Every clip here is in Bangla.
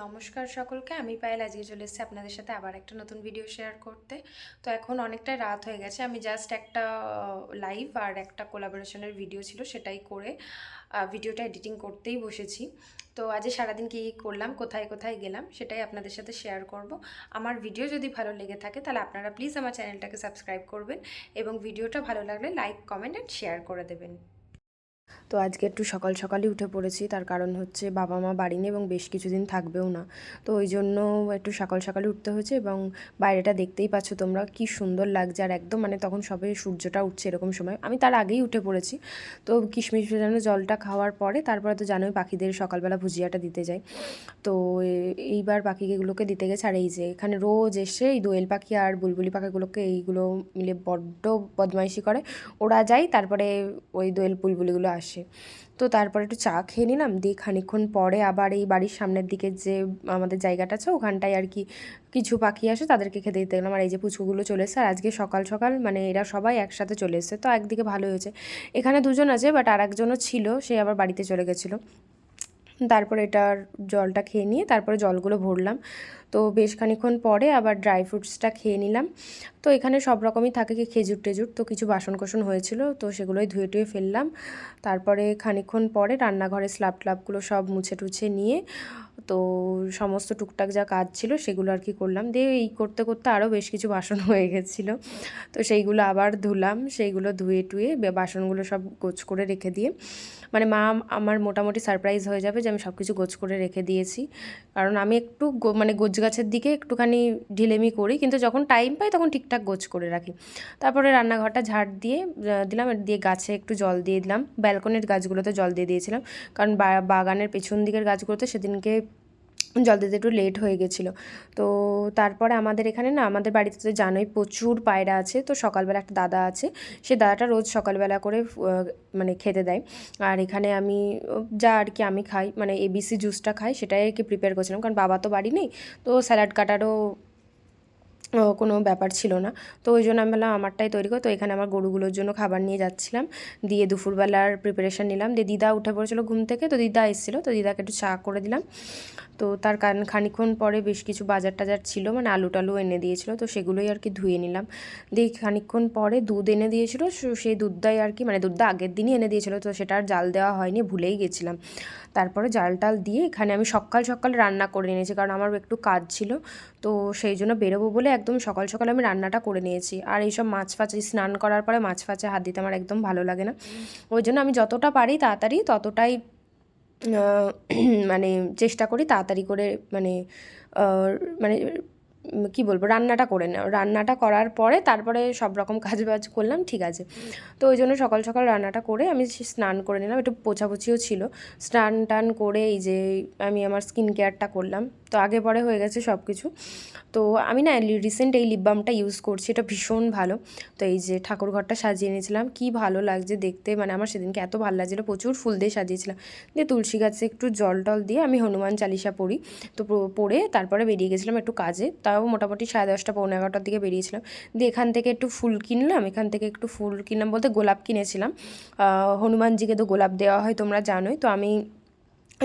নমস্কার সকলকে, আমি পায়েল। আজকে চলে এসেছি আপনাদের সাথে আবার একটা নতুন ভিডিও শেয়ার করতে। তো এখন অনেকটাই রাত হয়ে গেছে। আমি জাস্ট একটা লাইভ আর একটা কোলাবোরেশনের ভিডিও ছিল, সেটাই করে ভিডিওটা এডিটিং করতেই বসেছি। তো আজ সারাদিন কী কী করলাম, কোথায় কোথায় গেলাম, সেটাই আপনাদের সাথে শেয়ার করব। আমার ভিডিও যদি ভালো লেগে থাকে, তাহলে আপনারা প্লিজ আমার চ্যানেলটাকে সাবস্ক্রাইব করবেন এবং ভিডিওটা ভালো লাগলে লাইক কমেন্ট অ্যান্ড শেয়ার করে দেবেন। তো আজকে একটু সকাল সকালই উঠে পড়েছি, তার কারণ হচ্ছে বাবা মা বাড়ি নেই এবং বেশ কিছুদিন থাকবেও না। তো ওই জন্য একটু সকাল সকালে উঠতে হয়েছে এবং বাইরেটা দেখতেই পাচ্ছ তোমরা কি সুন্দর লাগছে। আর একদম মানে তখন সবে সূর্যটা উঠছে এরকম সময়। আমি তার আগেই উঠে পড়েছি। তো কিশমিশ ভেজানো জলটা খাওয়ার পরে তারপরে তো জানোই পাখিদের সকালবেলা ভুজিয়াটা দিতে যাই। তো এইবার পাখিগুলোকে দিতে গেছে। আর এই যে এখানে রোজ এসে এই দোয়েল পাখি আর বুলবুলি পাখিগুলোকে এইগুলো মিলে বড্ড বদমাইশি করে। ওরা যায়, তারপরে ওই দোয়েল বুলবুলিগুলো আসে তো তারপরে একটু চা খেয়ে নিলাম, দিয়ে খানিকক্ষণ পরে আবার এই বাড়ির সামনের দিকে যে আমাদের জায়গাটা আছে, ওখানটায় আর কি কিছু পাখি আসে, তাদেরকে খেতে দিতে গেলাম। আর এই যে পুচকুগুলো চলে এসেছে, আর আজকে সকাল সকাল মানে এরা সবাই একসাথে চলে এসেছে, তো একদিকে ভালো হয়েছে। এখানে দুজন আছে, বাট আর একজনও ছিল, সে আবার বাড়িতে চলে গেছিল। তারপর এটার জলটা খেয়ে নিয়ে তারপরে জলগুলো ভরলাম। তো বেশ খানিকক্ষণ পরে আবার ড্রাই ফ্রুটসটা খেয়ে নিলাম। তো এখানে সব রকমই থাকে কি খেজুর টেজুর, তো কিছু বাসন কোসন হয়েছিল, তো সেগুলোই ধুয়ে টুয়ে ফেললাম। তারপরে খানিকক্ষণ পরে রান্নাঘরে স্ল্যাব ট্লাবগুলো সব মুছে টুছে নিয়ে, তো সমস্ত টুকটাক যা কাজ ছিল সেগুলো আর কি করলাম। দিয়ে এই করতে করতে আরও বেশ কিছু বাসন হয়ে গেছিল। তো সেইগুলো আবার ধুলাম, সেইগুলো ধুয়ে টুয়ে বাসনগুলো সব গোছ করে রেখে দিয়ে মানে মা আমার মোটামুটি সারপ্রাইজ হয়ে যাবে যে আমি সব কিছু গোছ করে রেখে দিয়েছি। কারণ আমি একটু মানে গোছ গাছের দিকে একটুখানি ঢিলেমি করি, কিন্তু যখন টাইম পাই তখন ঠিকঠাক গোছ করে রাখি। তারপরে রান্নাঘরটা ঝাড় দিয়ে দিলাম দিয়ে গাছে একটু জল দিয়ে দিলাম। ব্যালকনির গাছগুলোতে জল দিয়ে দিয়েছিলাম। কারণ বাগানের পেছন দিকের গাছগুলোতে সেদিনকে জল দিতে একটু লেট হয়ে গেছিল। তো তারপরে আমাদের এখানে না, আমাদের বাড়িতে তো জানোই প্রচুর পায়রা আছে, তো সকালবেলা একটা দাদা আছে, সে দাদাটা রোজ সকালবেলা করে মানে খেতে দেয়। আর এখানে আমি, যা আর কি আমি খাই মানে এবিসি জুসটা খাই, সেটাই আর কি প্রিপেয়ার করছিলাম। কারণ বাবা তো বাড়ি নেই, তো স্যালাড কাটারও কোনো ব্যাপার ছিল না। তো ওই জন্য আমি বললাম, আমারটাই তৈরি করো। তো এখানে আমার গরুগুলোর জন্য খাবার নিয়ে যাচ্ছিলাম। দিয়ে দুপুরবেলার প্রিপারেশান নিলাম। দিয়ে দিদা উঠে পড়েছিল ঘুম থেকে। তো দিদা এসেছিল। তো দিদাকে একটু চা করে দিলাম। তো তার কারণ খানিক্ষণ পরে বেশ কিছু বাজার টাজার ছিল। মানে আলু টালু এনে দিয়েছিল। তো সেগুলোই আর কি ধুয়ে নিলাম। দিয়ে খানিক্ষণ পরে দুধ এনে দিয়েছিল। সেই দুধটাই আর কি মানে দুধটা আগের দিনই এনে দিয়েছিল। তো সেটা আর জাল দেওয়া হয়নি। ভুলেই গেছিলাম। তারপরে জাল টাল দিয়ে এখানে আমি সকাল সকাল রান্না করে নিয়েছি কারণ আমার একটু কাজ ছিল। তো সেই জন্য বেরোবো বলে একদম সকাল সকাল আমি রান্নাটা করে নিয়েছি। আর এইসব মাছ ফাঁচে স্নান করার পরে মাছ ফাঁচে হাত দিতে আমার একদম ভালো লাগে না। ওই জন্য আমি যতটা পারি তাড়াতাড়ি ততটাই মানে চেষ্টা করি তাড়াতাড়ি করে মানে মানে কি বলব, রান্নাটা করে নেওয়া রান্নাটা করার পরে তারপরে সব রকম কাজ বাজ করলাম, ঠিক আছে। তো ওই জন্য সকাল সকাল রান্নাটা করে আমি স্নান করে নিলাম, একটু পোছাপুছিও ছিল। স্নান টান করে এই যে আমি আমার স্কিন কেয়ারটা করলাম। তো আগে পরে হয়ে গেছে সব কিছু তো আমি না রিসেন্ট এই লিপ বামটা ইউজ করছি, এটা ভীষণ ভালো। তো এই যে ঠাকুর ঘরটা সাজিয়ে নিয়েছিলাম কি ভালো লাগছে দেখতে। মানে আমার সেদিনকে এত ভালো লাগছিল, প্রচুর ফুল দিয়ে সাজিয়েছিলাম। দিয়ে তুলসী গাছে একটু জল টল দিয়ে আমি হনুমান চালিসা পড়ি। তো পড়ে তারপরে বেরিয়ে গেছিলাম একটু কাজে। তাও মোটামুটি সাড়ে দশটা, পৌনে এগারোটার দিকে বেরিয়েছিলাম। দিয়ে এখান থেকে একটু ফুল কিনলাম। এখান থেকে একটু ফুল কিনলাম বলতে গোলাপ কিনেছিলাম। হনুমানজিকে তো গোলাপ দেওয়া হয় তোমরা জানোই। তো আমি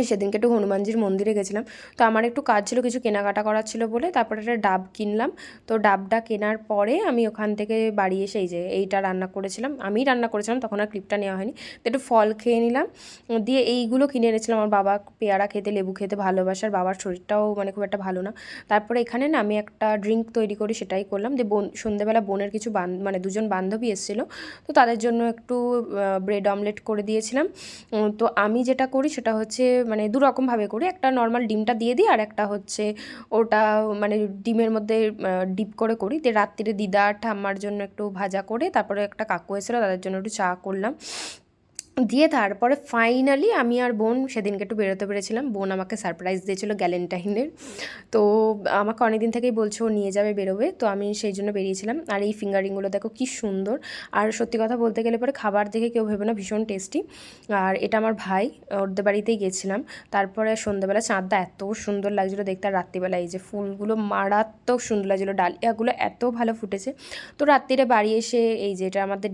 সেদিনকে একটু হনুমানজির মন্দিরে গেছিলাম। তো আমার একটু কাজ ছিল, কিছু কেনাকাটা করার ছিল বলে তারপরে একটা ডাব কিনলাম। তো ডাবটা কেনার পরে আমি ওখান থেকে বাড়ি এসে এই যে এইটা রান্না করেছিলাম। আমিই রান্না করেছিলাম, তখন আর ক্লিপটা নেওয়া হয়নি। তো একটু ফল খেয়ে নিলাম। দিয়ে এইগুলো কিনে এনেছিলাম। আমার বাবা পেয়ারা খেতে, লেবু খেতে ভালোবাসার বাবার শরীরটাও মানে খুব একটা ভালো না। তারপরে এখানে না আমি একটা ড্রিঙ্ক তৈরি করি, সেটাই করলাম। দিয়ে বোন, সন্ধেবেলা বোনের কিছু বান মানে দুজন বান্ধবী এসেছিল। তো তাদের জন্য একটু ব্রেড অমলেট করে দিয়েছিলাম। তো আমি যেটা করি সেটা হচ্ছে মানে দু রকমভাবে করি একটা নর্মাল ডিমটা দিয়ে দিই আর একটা হচ্ছে ওটা মানে ডিমের মধ্যে ডিপ করে করি। দিয়ে রাত্রিরে দিদা ঠাম্মার জন্য একটু ভাজা করে তারপরে একটা কাকু এসেছিল, তাদের জন্য একটু চা করলাম। দিয়ে তারপরে ফাইনালি আমি আর বোন সেদিনকে একটু বেরোতে পেরেছিলাম। বোন আমাকে সারপ্রাইজ দিয়েছিল গ্যালেন্টাইনের। তো আমাকে অনেকদিন থেকেই বলছে, ও নিয়ে যাবে, বেরোবে। তো আমি সেই জন্য বেরিয়েছিলাম। আর এই ফিঙ্গারিংগুলো দেখো কি সুন্দর। আর সত্যি কথা বলতে গেলে পরে খাবার দেখে কেউ ভেবে না, ভীষণ টেস্টি আর এটা আমার ভাই, ওদের বাড়িতেই গেছিলাম। তারপরে সন্ধ্যাবেলা চাঁদটা এত সুন্দর লাগছিল দেখতে। আর রাত্রিবেলা এই যে ফুলগুলো মারাত্মক সুন্দর লাগছিল, ডালিয়াগুলো এত ভালো ফুটেছে। তো রাত্রিরে বাড়ি এসে এই যে এটা আমাদের